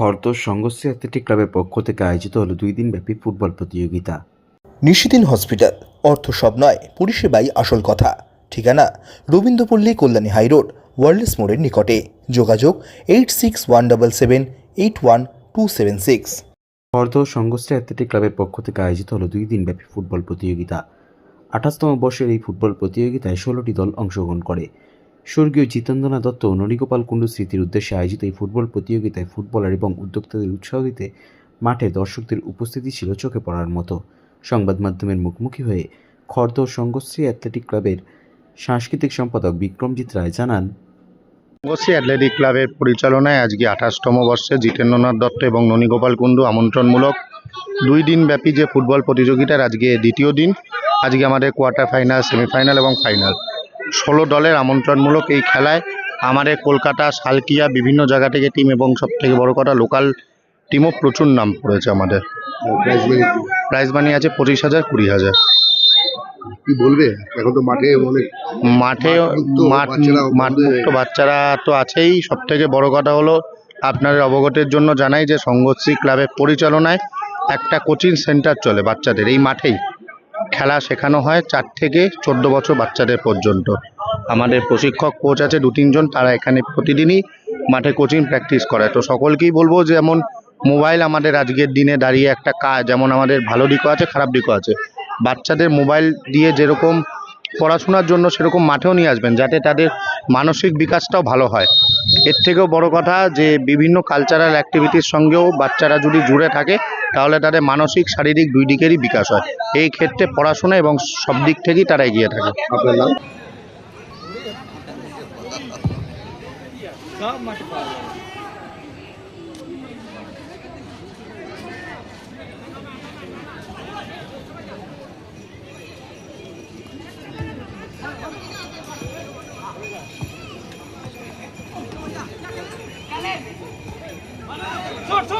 Khardah Sanghashri athletic ক্লাবের পক্ষ থেকে আয়োজিত হলো দুই দিনব্যাপী ফুটবল প্রতিযোগিতা। নিশিদিন হসপিটাল অর্থ সব নয় পরিষেবাই আসল কথা। ঠিকানা রবীন্দ্রপল্লী কল্যাণী হাইরোড ওয়ার্ল্ডস মোড়ের নিকটে। যোগাযোগ eight six one double seven eight one two seven six Khardah Sanghashri athletic ক্লাবের পক্ষ থেকে আয়োজিত হলো দুই দিনব্যাপী ফুটবল প্রতিযোগিতা। আঠাশতম বর্ষের এই ফুটবল প্রতিযোগিতায় ষোলোটি দল অংশগ্রহণ করে। স্বর্গীয় জিতেন্দ্রনাথ দত্ত ননীগোপাল কুণ্ডু স্মৃতির উদ্দেশ্যে আয়োজিত এই ফুটবল প্রতিযোগিতায় ফুটবলার এবং উদ্যোক্তাদের উৎসাহ দিতে মাঠে দর্শকদের উপস্থিতি ছিল চোখে পড়ার মতো। সংবাদ মাধ্যমের মুখোমুখি হয়ে খর্দ সংঘশ্রী অ্যাথলেটিক ক্লাবের সাংস্কৃতিক সম্পাদক বিক্রমজিৎ রায় জানান বঙ্গশ্রী অ্যাথলেটিক ক্লাবের পরিচালনায় আজকে আঠাশতম বর্ষে জিতেন্দ্রনাথ দত্ত এবং ননীগোপাল কুণ্ডু আমন্ত্রণমূলক দুই দিন ব্যাপী যে ফুটবল প্রতিযোগিতার আজকে দ্বিতীয় দিন, আজকে আমাদের কোয়ার্টার ফাইনাল, সেমিফাইনাল এবং ফাইনাল। ষোলো দলের আমন্ত্রণমূলক এই খেলায় আমাদের কলকাতা সালকিয়া বিভিন্ন জায়গা থেকে টিম এবং সব থেকে বড় কথা লোকাল টিমও প্রচুর নাম পড়েছে আমাদের। প্রাইজ মানি আছে পঁচিশ হাজার কুড়ি হাজার। কি বলবে? এখন তো মাঠে অনেক মাঠে মাঠ মাঠ। মুক্ত বাচ্চারা তো আছেই। সব থেকে বড় কথা হলো আপনাদের অবগতের জন্য জানাই যে সংঘশ্রী ক্লাবের পরিচালনায় একটা কোচিং সেন্টার চলে বাচ্চাদের এই মাঠেই। খেলা শেখানো হয় চার থেকে চোদ্দ বছর বাচ্চাদের পর্যন্ত। আমাদের প্রশিক্ষক কোচ আছে, দু তিনজন তারা এখানে প্রতিদিনই মাঠে কোচিং প্র্যাকটিস করে। তো সকলকেই বলব যেমন মোবাইল আমাদের আজকের দিনে দাঁড়িয়ে একটা কাজ, যেমন আমাদের ভালো দিকও আছে, খারাপ দিকও আছে। বাচ্চাদের মোবাইল দিয়ে যেরকম পড়াশোনার জন্য সেরকম মাঠেও নিয়ে আসবেন যাতে তাদের মানসিক বিকাশটাও ভালো হয়। এর থেকেও বড় কথা যে বিভিন্ন কালচারাল অ্যাক্টিভিটির সঙ্গেও বাচ্চারা যদি জুড়ে থাকে তাহলে তাদের মানসিক শারীরিক দুই দিকেরই বিকাশ হয়। এই ক্ষেত্রে পড়াশোনা এবং সব দিক থেকেই তারা এগিয়ে থাকে। আপনার নাম? চল চল